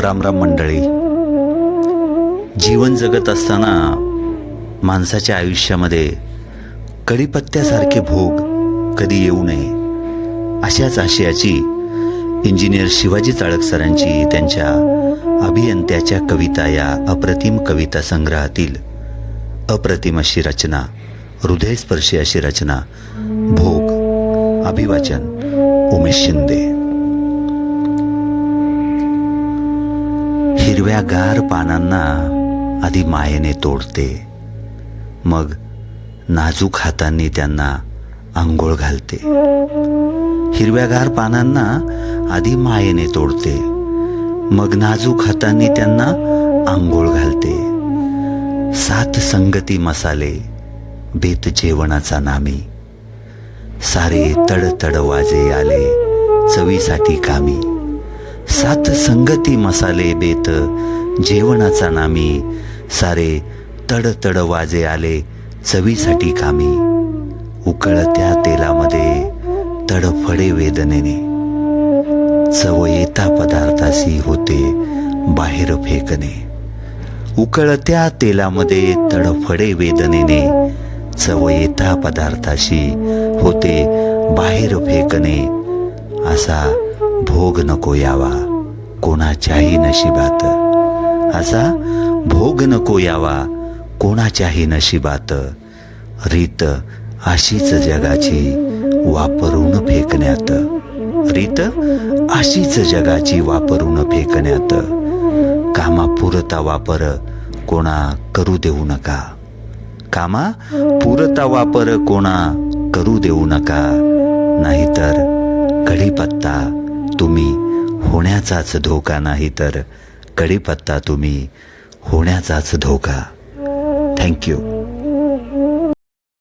रामराम मंडळी. जीवन जगत असताना माणसाच्या आयुष्यामध्ये कढीपत्त्यासारखे भोग कधी येऊ नये अशाच आशयाची इंजिनियर शिवाजी चाळक सरांची त्यांच्या अभियंत्याच्या कविता या अप्रतिम कविता संग्रहातील अप्रतिम अशी रचना हृदयस्पर्शी अशी रचना भोग. अभिवाचन उमेश शिंदे. हिरव्यागार पानांना आधी मायेने तोडते. मग नाजूक हातांनी त्यांना आंघोळ घालते. हिरव्यागार पानांना आधी मायेने तोडते. मग नाजूक हातांनी त्यांना आंघोळ घालते. सात संगती मसाले बेत जेवणाचा नामी. सारे तडतड वाजे आले चवीसाठी कामी. सात संगती मसाले बेत जेवणाचा नामी. सारे तडतड वाजे आले चवीसाठी कामी. उकळत्या तेलामध्ये तडफडे वेदनेने. चव येता पदार्थाशी होते बाहेर फेकणे. उकळत्या तेलामध्ये तडफडे वेदनेने. चव येता पदार्थाशी होते बाहेर फेकणे. असा भोग नको यावा. कोणाच्याही नशिबात. असा भोग नको यावा. कोणाच्याही नशिबात. रीत अशीच जगाची वापरून फेकण्यात. रीत अशीच जगाची वापरून फेकण्यात. कामापुरता वापर कोणा करू देऊ नका. कामा पुरता वापर कोणा करू देऊ नका. नाहीतर कढीपत्ता तुम्ही होण्याचाच धोका नाही तर कढीपत्ता तुम्ही होण्याचाच धोका. थँक्यू